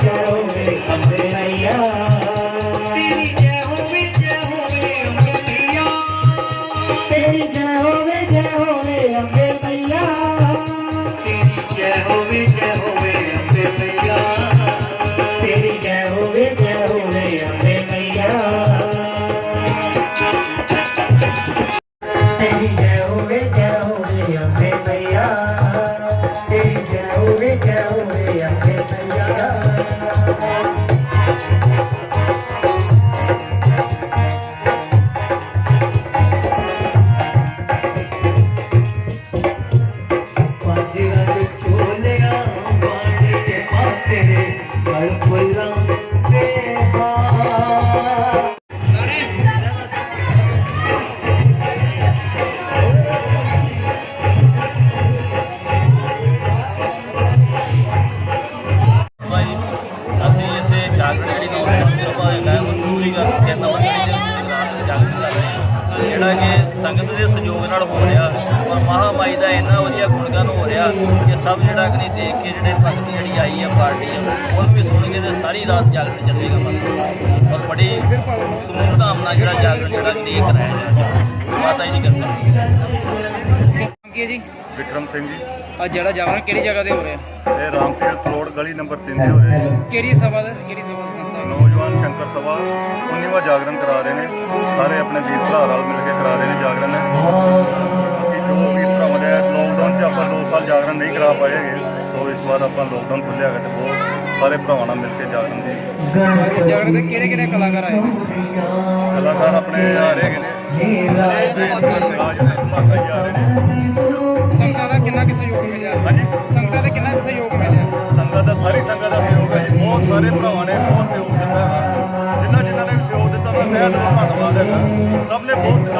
जाए Música ਸੰਗਤ ਦੇ ਸਹਿਯੋਗ ਨਾਲ ਹੋ ਰਿਹਾ ਔਰ ਮਹਾਮਾਈ ਦਾ ਇੰਨਾ ਵਧੀਆ ਗੁਣਗਾਨ ਹੋ ਰਿਹਾ ਕਿ ਸਭ ਜਿਹੜਾ ਕਿ ਦੇਖ ਕੇ ਜਿਹੜੇ ਭਗਤ ਜਿਹੜੀ ਆਈ ਹੈ ਪਾਰਟੀ ਉਹਨੂੰ ਵੀ ਸੁਣ ਕੇ ਤੇ ਸਾਰੀ ਰਾਤ ਜਾਗਰਣ ਚੱਲੇਗਾ ਮਤਲਬ ਔਰ ਬੜੀ ਧੂਮਧਾਮ ਨਾਲ ਜਿਹੜਾ ਜਾਗਰਣ ਜਿਹੜਾ ਦੇਖ ਕਰਾਇਆ ਜਾਏਗਾ ਮਾਤਾ ਜੀ ਦੀ ਕਿਰਪਾ ਕੀ ਹੈ ਜੀ? ਵਿਕਰਮ ਸਿੰਘ ਜੀ। ਅੱਜ ਜਿਹੜਾ ਜਾਗਰਣ ਕਿਹੜੀ ਜਗ੍ਹਾ ਤੇ ਹੋ ਰਿਹਾ? ਇਹ ਰਾਮਤੀਰਥ ਰੋਡ ਗਲੀ ਨੰਬਰ 3 ਤੇ ਹੋ ਰਿਹਾ ਕਿਹੜੀ ਸਭਾ ਦਾ ਕਿਹੜੀ ਸਭਾ ਦਾ ਨੌਜਵਾਨ ਸ਼ੰਕਰ ਸਭਾ 19ਵਾਂ ਜਾਗਰਣ ਕਰਾ ਰਹੇ ਨੇ। ਸਾਰੇ ਆਪਣੇ ਵੀਰ ਭਰਾ ਨਾਲ ਮਿਲ ਕੇ ਕਰਾ ਰਹੇ ਨੇ ਜਾਗਰਣ। ਬਾਕੀ ਜੋ ਵੀਰ ਭਰਾਵਾਂ ਦੇ ਲੋਕਡਾਊਨ 'ਚ ਆਪਾਂ 2 ਸਾਲ ਜਾਗਰਣ ਨਹੀਂ ਕਰਾ ਪਾਏ ਹੈਗੇ ਸੋ ਇਸ ਵਾਰ ਆਪਾਂ ਲੋਕਡਾਊਨ ਖੁੱਲਿਆ ਹੈਗਾ ਤੇ ਬਹੁਤ ਸਾਰੇ ਭਰਾਵਾਂ ਨਾਲ ਮਿਲ ਕੇ ਜਾਗਰਣ ਦੀ ਜਾਗਰਣ ਦੇ ਕਿਹੜੇ ਕਿਹੜੇ ਕਲਾਕਾਰ ਆਏ? ਕਲਾਕਾਰ ਆਪਣੇ ਆ ਰਹੇ ਹੈਗੇ ਨੇ। ਰਾਜ ਦੇ ਧਮਾਕਾ ਜੀ ਆ ਰਹੇ ਨੇ ਸੰਗਤਾਂ ਦਾ ਕਿੰਨਾ ਕੁ ਸਹਿਯੋਗ ਮਿਲਿਆ? ਹਾਂਜੀ। ਸੰਗਤਾਂ ਦਾ ਕਿੰਨਾ ਕੁ ਸਹਿਯੋਗ ਮਿਲਿਆ? ਸੰਗਤ ਦਾ ਸਾਰੀ ਸੰਗਤ ਦਾ ਸਹਿਯੋਗ ਹੈ ਜੀ। ਬਹੁਤ ਸਾਰੇ ਭਰਾਵਾਂ ਨੇ ਬਹੁਤ ਹੈਗਾ ਸਭ ਨੇ ਬਹੁਤ